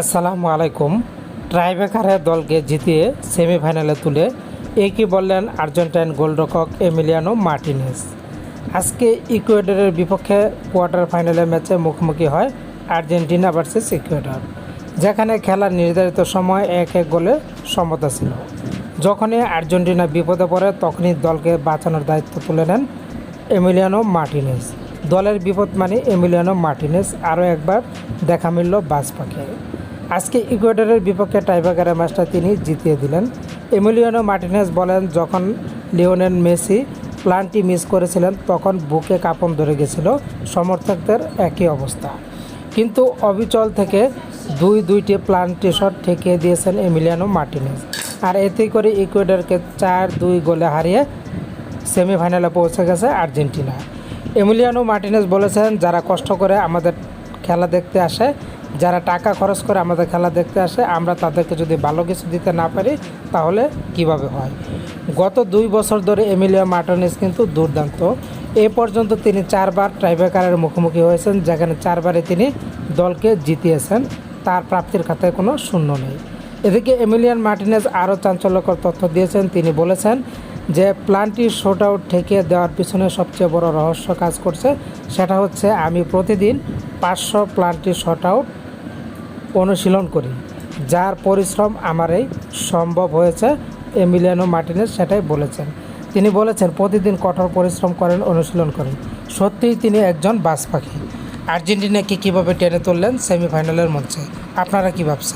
আসসালামু আলাইকুম। ট্রাইবেকারের দলকে জিতিয়ে সেমিফাইনালে তুলে একই বললেন আর্জেন্টাইন গোলরক্ষক এমিলিয়ানো মার্টিনেস। আজকে ইকুয়েডরের বিপক্ষে কোয়ার্টার ফাইনালের ম্যাচে মুখোমুখি হয় আর্জেন্টিনা ভার্সেস ইকুয়েডর, যেখানে খেলার নির্ধারিত সময় এক এক গোলে সমতা ছিল। যখনই আর্জেন্টিনা বিপদে পড়ে, তখনই দলকে বাঁচানোর দায়িত্ব তুলে নেন এমিলিয়ানো মার্টিনেস। দলের বিপদ মানে এমিলিয়ানো মার্টিনেস আরও একবার দেখা মিলল বাস পাখি আজকে ইকুয়েডরের বিপক্ষে টাইব্রেকারের ম্যাচটা তিনি জিতিয়ে দিলেন। এমিলিয়ানো মার্টিনেস বলেন, যখন লিওনেল মেসি প্লানটি মিস করেছিলেন, তখন বুকে কাঁপন ধরে গেছিল। সমর্থকদের একই অবস্থা। কিন্তু অবিচল থেকে দুই দুইটি প্লান্টি শট ঠেকিয়ে দিয়েছেন এমিলিয়ানো মার্টিনেস। আর এতে করে ইকুয়েডরকে চার দুই গোলে হারিয়ে সেমিফাইনালে পৌঁছে গেছে আর্জেন্টিনা। এমিলিয়ানো মার্টিনেস বলেছেন, যারা কষ্ট করে আমাদের খেলা দেখতে আসে যারা টাকা খরচ করে আমাদের খেলা দেখতে আসে, আমরা তাদেরকে যদি ভালো কিছু দিতে না পারি, তাহলে কীভাবে হয়? গত দুই বছর ধরে এমিলিয়া মার্টিনেস কিন্তু দুর্দান্ত। এ পর্যন্ত তিনি চারবার ট্রাইবেকারের মুখোমুখি হয়েছেন, যেখানে চারবারে তিনি দলকে জিতিয়েছেন। তার প্রাপ্তির খাতায় কোনো শূন্য নেই। এদিকে এমিলিয়ান মার্টিনেজ আরও চাঞ্চল্যকর তথ্য দিয়েছেন। তিনি বলেছেন যে, প্ল্যানটি শোট আউট ঠেকিয়ে দেওয়ার পিছনে সবচেয়ে বড় রহস্য কাজ করছে। সেটা হচ্ছে, আমি প্রতিদিন পাঁচশো প্ল্যানটি শট আউট অনুশীলন করি। যার পরিশ্রম আমারই সম্ভব হয়েছে, এমিলিয়ানো মার্টিনেস সেটাই বলেছেন। তিনি বলেছেন, প্রতিদিন কঠোর পরিশ্রম করেন, অনুশীলন করেন। সত্যিই তিনি একজন বাস পাখি। আর্জেন্টিনাকে কীভাবে টেনে তুললেন সেমিফাইনালের মঞ্চে? আপনারা কী ভাবছেন?